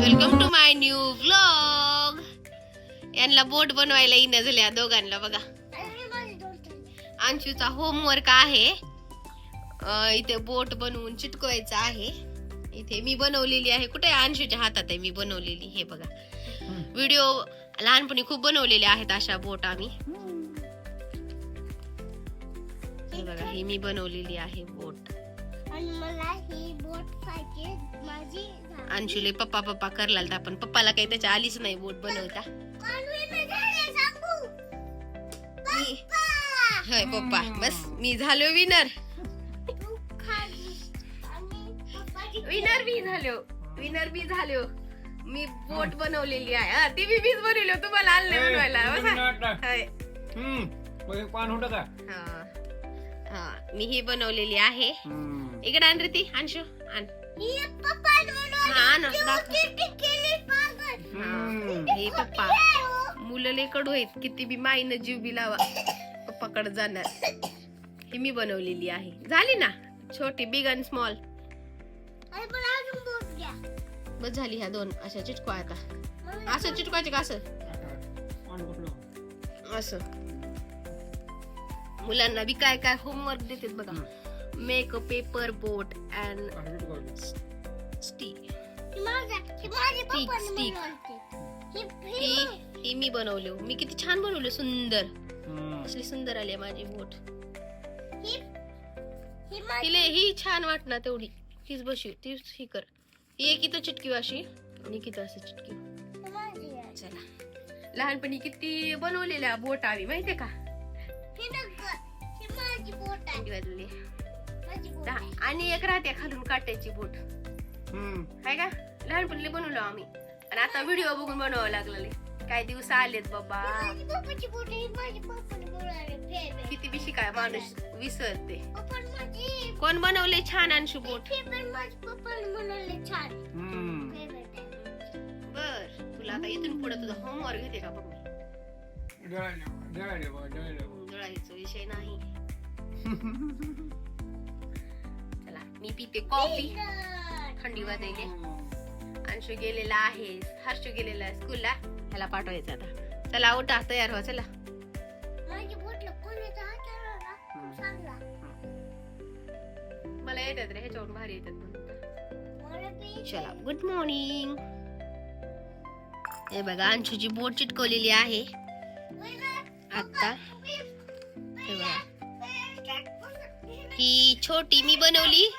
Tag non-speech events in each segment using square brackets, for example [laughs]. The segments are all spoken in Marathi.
Welcome to my new vlog यांना बोट बनवायला येणं झाल्या दोघांना बघा. अंशूचा होमवर्क आहे. इथे बोट बनवून चिटकवायचं आहे. इथे मी बनवलेली आहे. कुठे अंशूच्या हातात आहे? मी बनवलेली हे बघा. व्हिडिओ लहानपणी खूप बनवलेले आहेत अशा बोट आम्ही. बघा ही मी बनवलेली आहे बोट आणि मला ही बोट पाहिजे माझी अंशुले पप्पा पप्पा करला होता, पण पप्पाला काही त्याच्या आलीच नाही बोट बनवता. होय पप्पा. बस मी झालो विनर विनर मी झालो. विनर मी झालो. मी बोट बनवलेली आहे. हा, ती मी मीच बनवली तुम्हाला आलं नाही बनवायला. बसा. होय. हम्म. पान होतं का? हा. हा मी ही बनवलेली आहे. इकडे आण रे ती अंशू आण हा, दाखव. हा, हे पप्पा मुलं लय कडू आहेत किती बी माईनं जीव बी लावा पप्पाकडे जाणार ही मी बनवलेली आहे झाली ना छोटी बिग अँड स्मॉल बस झाली ह्या दोन अशा चिटकवा आता असं चिटकवायचे का असं असं मुलांना बी काय काय होमवर्क देतात बघा make a paper boat and असं चिटकवायचं. स्टी ही मी बनवली. मी किती छान बनवले सुंदर. असली सुंदर आली आहे माझी बोट. ही तिला ही छान वाटणार तेवढी. तीच बशी तीच ही कर. ही एक इथं चिटकी अशी आणि इथं असं चिटकी चला. लहानपणी किती बनवलेल्या बोट आम्ही माहितीये का? दहा- आणि एक राहते खालून काट्याची बोट. आहे का? लहानपणी बनवलो आम्ही. आणि आता व्हिडिओ बघून बनवावं लागलं लय. काय दिवस आलेत बाबा. किती बी शिकाय माणूस विसरते. कोण बनवले छान अंशू बोट. बर. तुला आता इथून पुढे तुझा होमवर्क घेते का बघ विषय नाही. [laughs] मी पिते कॉफी. थंडी वाजायली. अंशू गेलेला आहे. हर्षू गेलेला आहे स्कूलला ह्याला पाठवायचं आता. चला उठा तयार व्हा चला. मला येतात रे ह्याच्यावरून भारी येतात म्हणून. चला गुड मॉर्निंग हे बघा अंशूची बोट चिटकवलेली आहे. आता हे बघा. ही छोटी मी बनवली.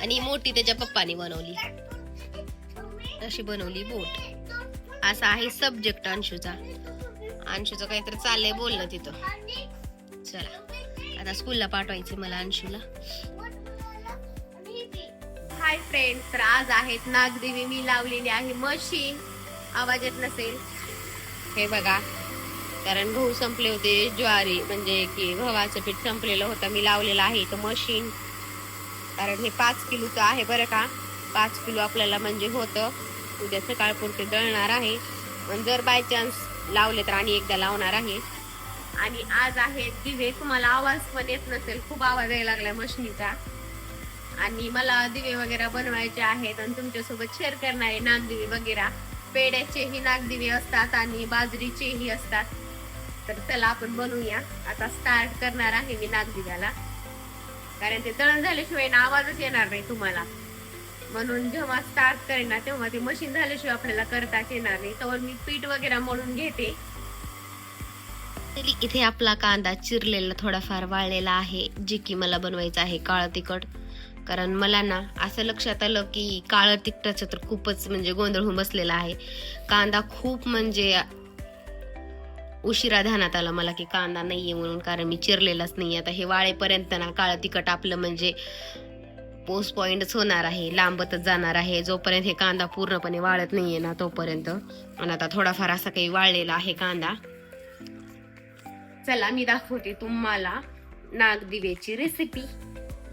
आणि मोठी त्याच्या पप्पाने बनवली. अशी बनवली बोट. असा आहे सब्जेक्ट अंशूचा. अंशूचं काहीतरी चाललंय बोलणं तिथं. चला. आता स्कूलला पाठवायचे मला अंशूला. हाय फ्रेंड्स तर आज आहेत नागदेवी मी लावलेली आहे मशीन आवाज येत नसेल? हे बघा. कारण गहू संपले होते ज्वारी म्हणजे की गव्हाचं पीठ संपलेलं होतं. मी लावलेलं आहे इथं मशीन. कारण हे पाच किलोचं आहे बरं का. पाच किलो आपल्याला म्हणजे होतं. उद्या सकाळपुरते दळणार आहे. पण जर बाय चान्स लावले तर आणि एकदा लावणार आहे. आणि आज आहे दिवे. तुम्हाला आवाज पण येत नसेल. खूप आवाज यायला लागला मशनीचा. आणि मला दिवे वगैरे बनवायचे आहेत आणि तुमच्यासोबत शेअर करणारे नागदिवे वगैरे. पेड्याचेही नागदिवे असतात आणि बाजरीचेही असतात. तर चला आपण बनवूया. आता स्टार्ट करणार आहे मी नागदिव्याला. कारण ते दळण झाल्याशिवाय ना आवाजच येणार नाही तुम्हाला. म्हणून जेव्हा स्टार्ट करेन ना तेव्हा ते मशीन झाल्याशिवाय आपल्याला करताच येणार नाही. तर मी पीठ वगैरे मळून घेते. इथे आपला कांदा चिरलेला थोडाफार वाळलेला आहे जे की मला बनवायचं आहे काळं तिखट. कारण मला ना असं लक्षात आलं की काळं तिखटाचं तर खूपच म्हणजे गोंधळ होऊन बसलेला आहे. कांदा खूप म्हणजे उशिरा ध्यानात आला मला की कांदा नाहीये म्हणून कारण मी चिरलेलाच नाही आता हे वाळेपर्यंत ना काळं तिखट आपलं म्हणजे पोस्ट पॉईंटच होणार आहे लांबतच जाणार आहे. जोपर्यंत हे कांदा पूर्णपणे वाळत नाहीये ना तोपर्यंत. आणि आता थोडाफार असा काही वाळलेला आहे कांदा. चला मी दाखवते तुम्हाला नागदिवेची रेसिपी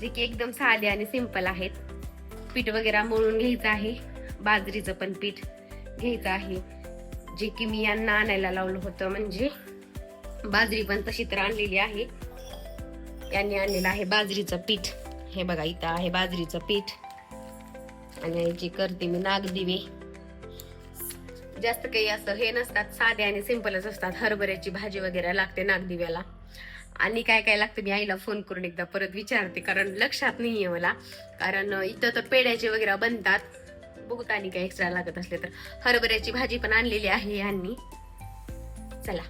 जे की एकदम साधे आणि सिंपल आहेत. पीठ वगैरे मळून घ्यायचं आहे. बाजरीचं पण पीठ घ्यायचं आहे. जे की मी यांना आणायला लावलं होतं म्हणजे बाजरी पण तशी तर आणलेली आहे. यांनी आणलेलं आहे बाजरीचं पीठ. हे बघा इथं आहे बाजरीचं पीठ. आणि याची करते मी नागदिवे. जास्त काही असं हे नसतात साधे आणि सिंपलच असतात. हरभऱ्याची भाजी वगैरे लागते नागदिव्याला आणि काय काय लागतं मी आईला फोन करून एकदा परत विचारते कारण लक्षात नाहीये मला. कारण इथं तर पेड्याचे वगैरे बनतात. बघू आणि काय एक्स्ट्रा लागत असले तर. हरभऱ्याची भाजी पण आणलेली आहे यांनी. चला.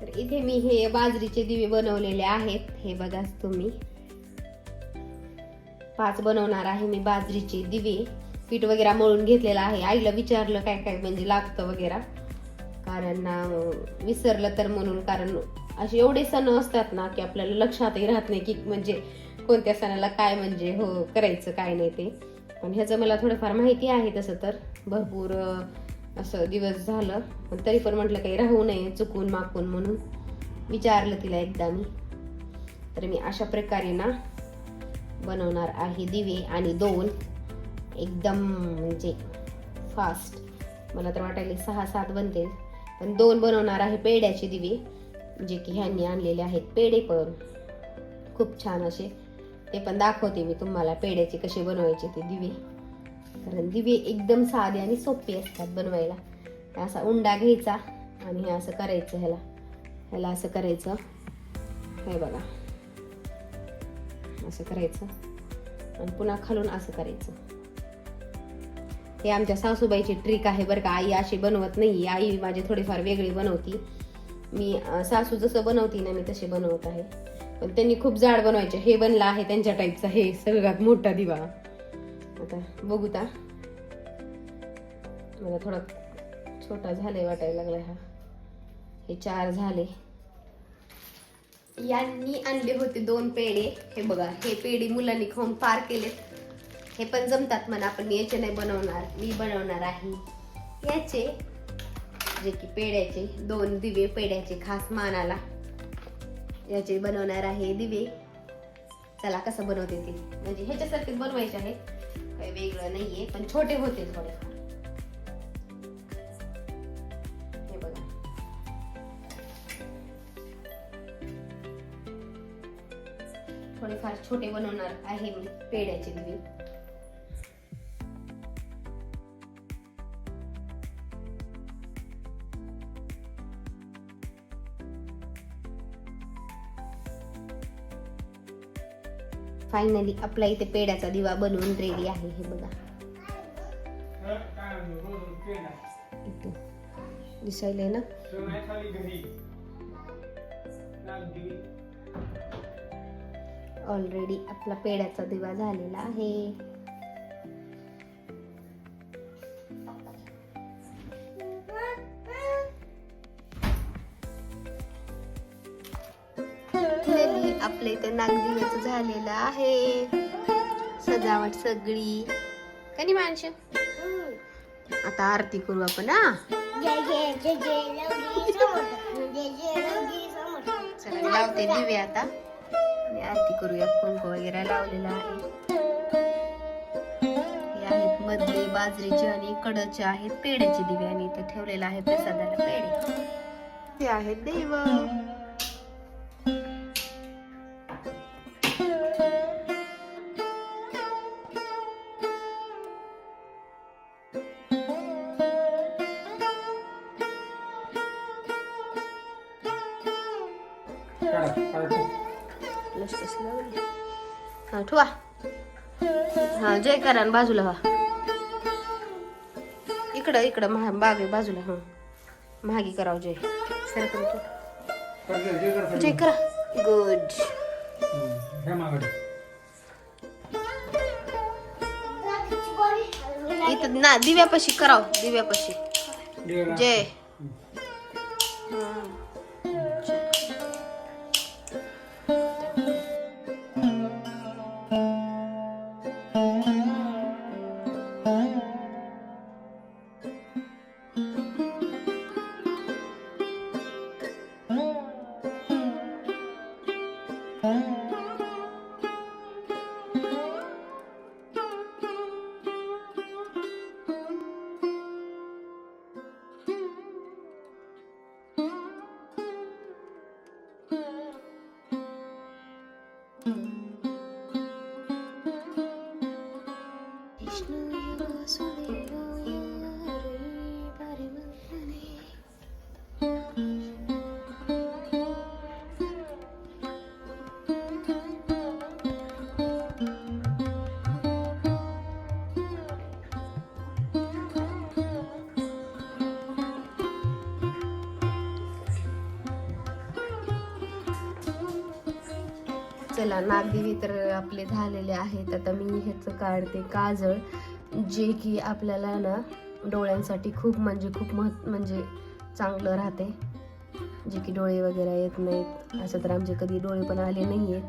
तर इथे मी हे बाजरीचे दिवे बनवलेले आहेत. हे बघा तुम्ही. पाच बनवणार आहे मी बाजरीचे दिवे. पीठ वगैरे मळून घेतलेलं आहे. आईला विचारलं काय काय म्हणजे लागतं वगैरे. कारण विसरलं तर म्हणून. कारण असे एवढे सण असतात ना की आपल्याला लक्षातही राहत नाही की म्हणजे कोणत्या सणाला काय म्हणजे हो करायचं काय नाही ते. पण ह्याचं मला थोडंफार माहिती आहे तसं तर. भरपूर असं दिवस झालं. पण तरी पण म्हटलं काही राहू नये चुकून माकून म्हणून. विचारलं तिला एकदा मी. तर मी अशा प्रकारे ना बनवणार आहे दिवे आणि दोन. एकदम म्हणजे फास्ट मला तर वाटायला सहा सात बनतील. पण दोन बनवणार आहे पेड्याचे दिवे. जे की ह्यांनी आणलेले आहेत. पेढे पण खूप छान असे. ते पण दाखवते मी तुम्हाला पेड्याचे कसे बनवायचे ते दिवे. कारण दिवे एकदम साधे आणि सोपे असतात बनवायला. असा उंडा घ्यायचा आणि हे असं करायचं ह्याला. ह्याला असं करायचं. हे बघा. असं करायचं. आणि पुन्हा खालून असं करायचं. हे आमच्या सासूबाईची ट्रिक आहे बरं का. आई अशी बनवत नाही. आई माझी थोडीफार वेगळी बनवती. मी सासू जसं बनवती ना मी तसे बनवत आहे. पण त्यांनी खूप जाड बनवायचे. हे बनलं आहे त्यांच्या टाईपचा हे सगळ्यात मोठा दिवा. आता बघू ता. मला थोडा छोटा झालाय वाटायला लागला हा. हे चार झाले. यांनी आणले होते दोन पेढे. हे बघा हे पेढे मुलांनी खाऊन पार केलेत. हे पण जमतात म्हणा आपण याचे नाही बनवणार मी बनवणार आहे. याचे जे की पेड्याचे दोन दिवे पेड्याचे खास मानाला. याचे बनवणार आहे दिवे. चला कसं बनवते ते. म्हणजे ह्याच्यासारखेच बनवायचे आहे काही वेगळं नाहीये पण छोटे होते थोडे हे बघा. थोडेफार छोटे बनवणार आहे मी पेड्याचे दिवे. फायनली आपला इथे पेड्याचा दिवा बनवून रेडी आहे हे बघा. तर दिसायलंय ना? ऑलरेडी आपला पेड्याचा दिवा झालेला आहे. नागदिव्याचं झालेलं आहे. सजावट सगळी. कधी माणसं आता आरती करू आपण हा? चला लावते दिवे आता. आणि आरती करूया. कुंकू वगैरे लावलेला आहे. हे आहेत मधले बाजरीचे आणि कडचे आहेत पेड्याचे दिवे. आणि इथे ठेवलेला आहे प्रसादाला पेढे. ते आहेत देव. हा ठेवा. हा जय करा बाजूला व्हा. इकडं इकडं महा बागे बाजूला हा. महागी करावं जय. सर जय. करा. गुड इथं ना दिव्यापाशी कराव दिव्यापाशी. जय. चला नागदेवी तर आपले झालेले आहेत. आता मी ह्याचं काढते काजळ जे की आपल्याला ना डोळ्यांसाठी खूप म्हणजे खूप महत् म्हणजे चांगलं राहते. जे की डोळे वगैरे येत नाहीत असं तर आमचे कधी डोळे पण आले नाही आहेत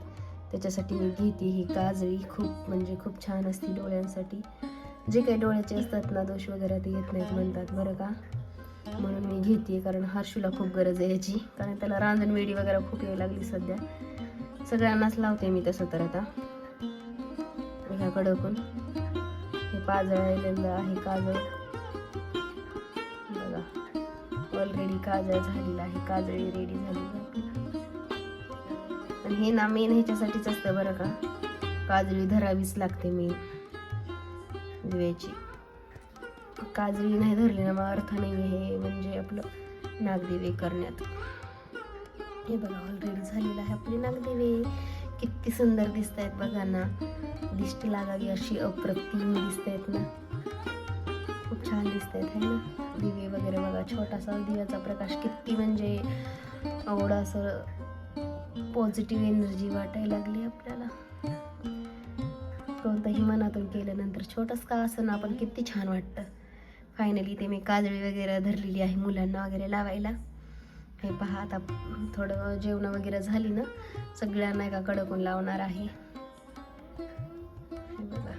त्याच्यासाठी मी घेते ही काजळी खूप म्हणजे खूप छान असते डोळ्यांसाठी. जे काही डोळ्याचे असतात ना दोष वगैरे ते येत नाहीत म्हणतात बरं का? म्हणून मी घेते कारण हर्षूला खूप गरज आहे याची. कारण त्याला रांजणवेडी वगैरे खूप यायला लागली सध्या. सगळ्यांनाच लावते मी तसं तर आता. ह्या कडकून. हे पाजळलेलं आहे काजळ. बघा. ऑलरेडी काजळ झालेलं आहे. काजळी रेडी झालेली आहे. हे ना मेन ह्याच्यासाठीच असतं बरं का. काजळी धरावीच लागते मेन दिव्याची काजळी नाही धरली ना मग अर्थ नाही हे म्हणजे आपलं नागदिवे करण्यात. हे बघा ऑलरेडी झालेलं आहे. आपली नागदेवे किती सुंदर दिसत आहेत बघा ना. दिष्ट लागावी अशी अप्रतिम दिसत आहेत ना. खूप छान दिसत आहेत है ना. दिवे वगैरे बघा छोटासा दिव्याचा प्रकाश किती म्हणजे एवढं असं पॉझिटिव्ह एनर्जी वाटायला लागली आपल्याला. कोणतंही मनातून केल्यानंतर छोटंच का असं ना आपण किती छान वाटतं. फायनली ते मी काजळी वगैरे धरलेली आहे मुलांना वगैरे लावायला. हे पहा आता थोडं जेवण वगैरे झाली ना सगळ्यांना एका कडकून लावणार आहे. हे बघा.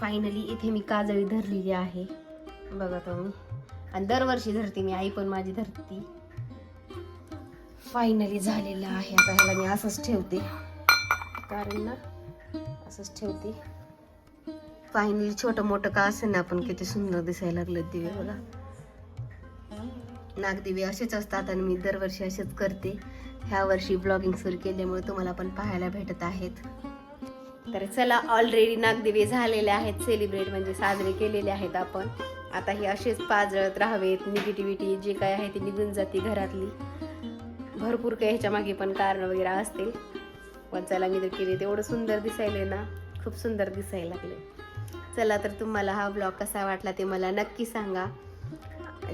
फायनली इथे मी काजळी धरलेली आहे. बघा तुम्ही आणि दरवर्षी धरते मी आई पण माझी धरती. फायनली झालेलं आहे. आता ह्याला मी असंच ठेवते. कारण ना असंच ठेवते. फायनली छोटं मोठं का असेल ना आपण किती सुंदर दिसायला लागलं दिवे बघा. नागदिवे असेच असतात आणि मी दरवर्षी असेच करते. ह्या वर्षी ब्लॉगिंग सुरू केल्यामुळे तुम्हाला पण पाहायला भेटत आहेत. तर चला ऑलरेडी नागदिवे झालेले आहेत. सेलिब्रेट म्हणजे साजरे केलेले आहेत आपण. आता हे असेच पाजळत राहावेत. निगेटिव्हिटी जे काय आहे ती निघून जाते घरातली. भरपूर काही ह्याच्या मागे पण कारण वगैरे असतील. पण चला मी तर केले. तेवढं सुंदर दिसायले ना. खूप सुंदर दिसायला लागले चला तर तुम्हाला हा ब्लॉग कसा वाटला ते मला नक्की सांगा.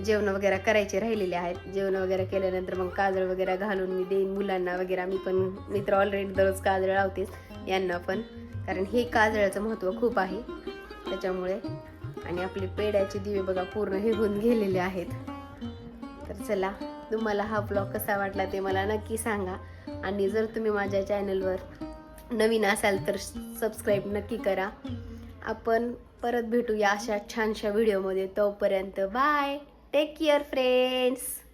जेवण वगैरे करायचे राहिलेले आहेत. जेवण वगैरे केल्यानंतर मग काजळ वगैरे घालून मी देईन मुलांना वगैरे. मी पण मी तर ऑलरेडी दररोज काजळ लावतेच यांना पण. कारण हे काजळाचं महत्त्व खूप आहे. त्याच्यामुळे आणि आपले पेड्याचे दिवे बघा पूर्ण हे होऊन गेलेले आहेत. तर चला तुम्हाला हा ब्लॉग कसा वाटला ते मला नक्की सांगा. आणि जर तुम्ही माझ्या चॅनलवर नवीन असाल तर सबस्क्राईब नक्की करा. आपण परत भेटूया अशा छानशा व्हिडिओमध्ये तोपर्यंत बाय Take care friends.